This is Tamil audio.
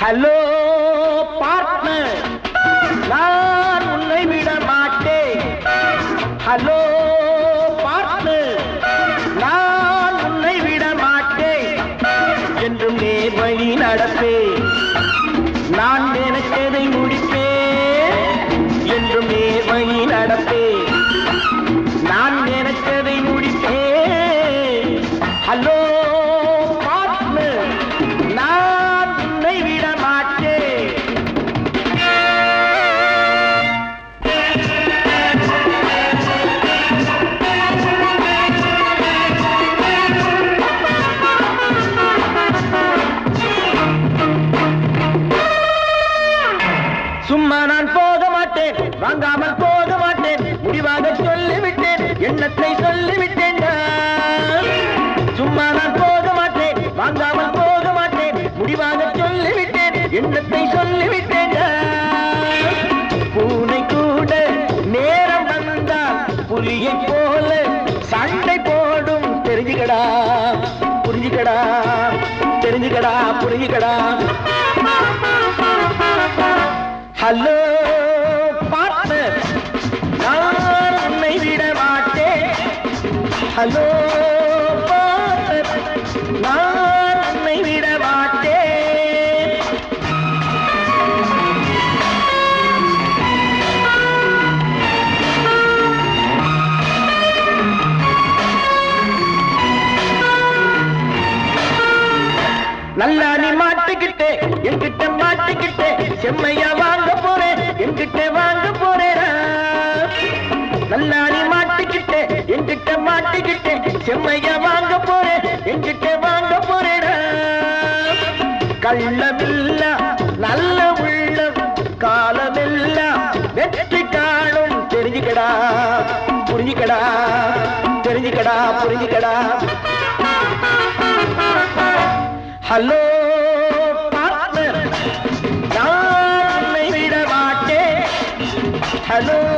ஹலோ பார்ட்னர் நான் உன்னை விட மாட்டேன் ஹலோ பார்ட்னர் நான் உன்னை விட மாட்டேன் என்றும் நேர் வழி நடப்பேன். நான் நினைத்ததை முடிப்பேன் என்றும் நேர் வழி நடப்பேன். சும்மா நான் போக மாட்டேன். வாங்காமல் போக மாட்டேன். முடிவாக சொல்லிவிட்டேன். எண்ணத்தை சொல்லிவிட்டேன் சும்மா நான் போக மாட்டேன். வாங்காமல் போக மாட்டேன். முடிவாக சொல்லிவிட்டேன். எண்ணத்தை சொல்லிவிட்டேன் பூனை கூட நேரம் வந்தால் புலியை போல சண்டை போடும். தெரிஞ்சுக்கடா. புரிஞ்சுக்கடா. தெரிஞ்சுக்கடா. புரிஞ்சுக்கடா. ஹலோ பார்ட்னர் நான் உன்னை விட மாட்டேன். ஹலோ பார்ட்னர் நான் உன்னை விட மாட்டேன். நல்லா மாட்டிக்கிட்டே என்கிட்ட மாட்டிக்கிட்டே செம்மையா வாங்க போறேன் என்கிட்ட வாங்க போறேன் நல்லா நீ மாட்டிக்கிட்டே என்கிட்ட மாட்டிக்கிட்டே செம்மையா வாங்க போறேன் என்கிட்ட வாங்க போறேன் கள்ளமில்ல நல்ல உள்ளம் காலமெல்லாம் வெற்றி காணும் தெரிஞ்சுக்கடா புரிஞ்சுக்கடா தெரிஞ்சுக்கடா புரிஞ்சுக்கடா. Hello partner